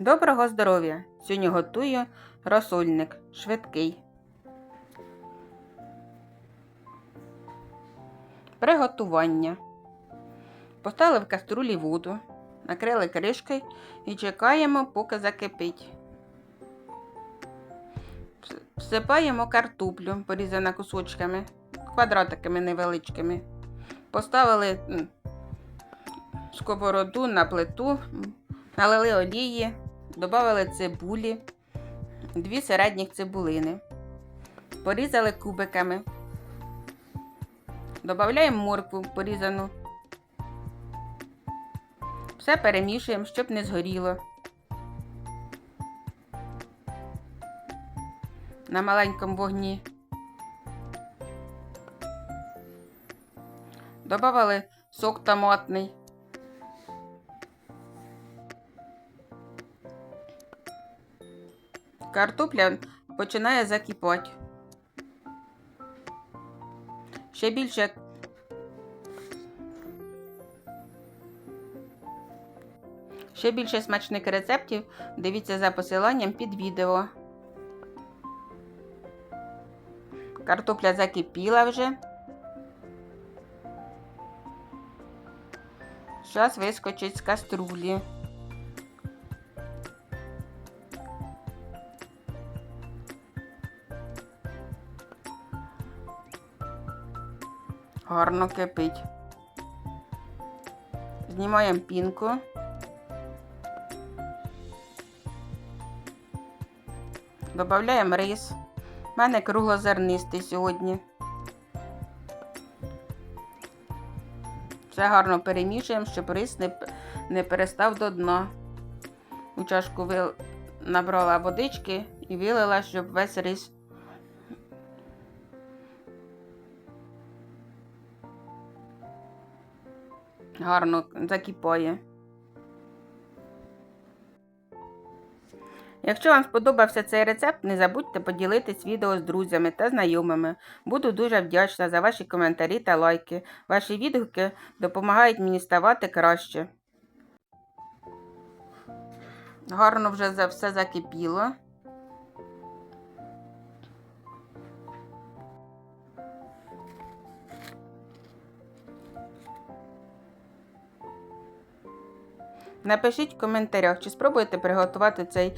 Доброго здоров'я! Сьогодні готую розсольник швидкий. Приготування. Поставили в каструлі воду, накрили кришкою і чекаємо, поки закипить. Всипаємо картоплю, порізану кусочками, квадратиками невеличкими. Поставили сковороду на плиту, налили олії, додали цибулі, дві середніх цибулини, порізали кубиками, додаємо моркву порізану. Все перемішуємо, щоб не згоріло. На маленькому вогні. Добавили сок томатний. Картопля починає закипати. Ще більше. Ще більше смачних рецептів дивіться за посиланням під відео. Картопля закипіла вже. Зараз вискочить з каструлі. Гарно кипить. Знімаємо пінку. Додаємо рис. У мене круглозернистий сьогодні. Все гарно перемішуємо, щоб рис не, не перестав до дна. У чашку вил... набрала водички і вилила, щоб весь рис гарно закипає. Якщо вам сподобався цей рецепт, не забудьте поділитись відео з друзями та знайомими. Буду дуже вдячна за ваші коментарі та лайки. Ваші відгуки допомагають мені ставати краще. Гарно вже за все закипіло. Напишіть в коментарях, чи спробуєте приготувати цей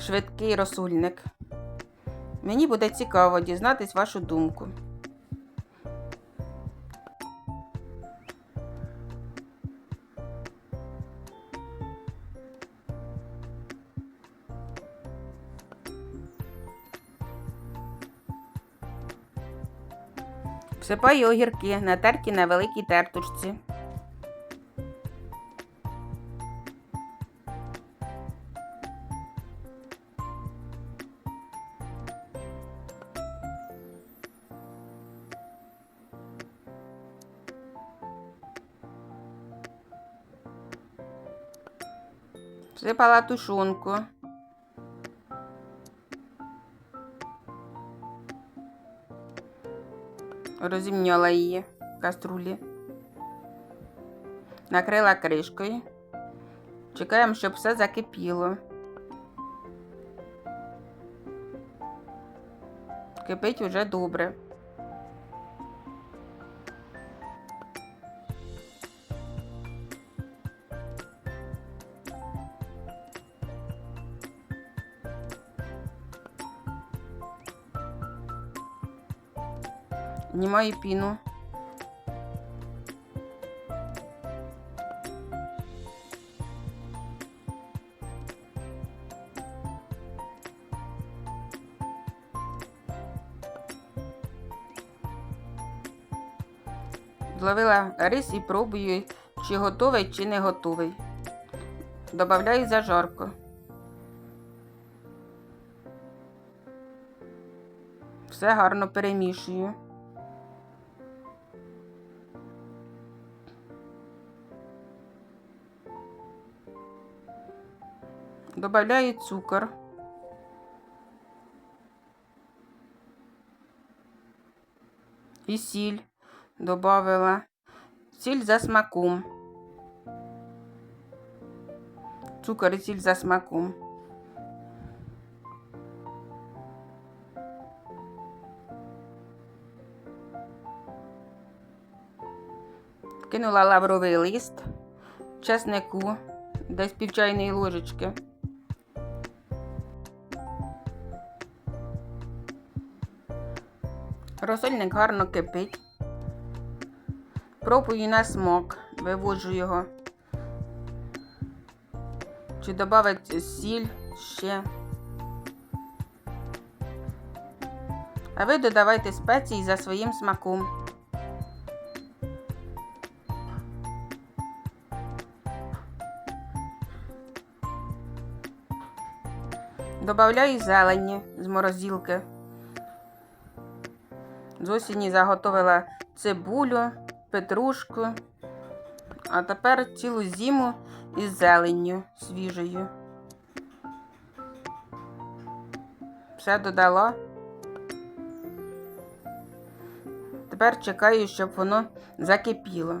швидкий розсульник. Мені буде цікаво дізнатись вашу думку. Всипаю огірки, натерті на великій тертушці. Всипала тушонку. Розімняла її в каструлі. Накрила кришкою. Чекаємо, щоб все закипіло. Кипить уже добре. Знімаю піну. Зловила рис і пробую, чи готовий, чи не готовий. Добавляю зажарку. Все гарно перемішую. Добавляю цукор. І сіль добавила. Сіль за смаком. цукор і сіль за смаком. Кинула лавровий лист, чеснику, десь пів чайної ложечки. Розсольник гарно кипить. Пробую на смак, виводжу його. Чи додати сіль ще. А ви додавайте спеції за своїм смаком. Добавляю зелені з морозилки. З осені заготовила цибулю, петрушку, а тепер цілу зиму із зеленню свіжою. Все додала. Тепер чекаю, щоб воно закипіло.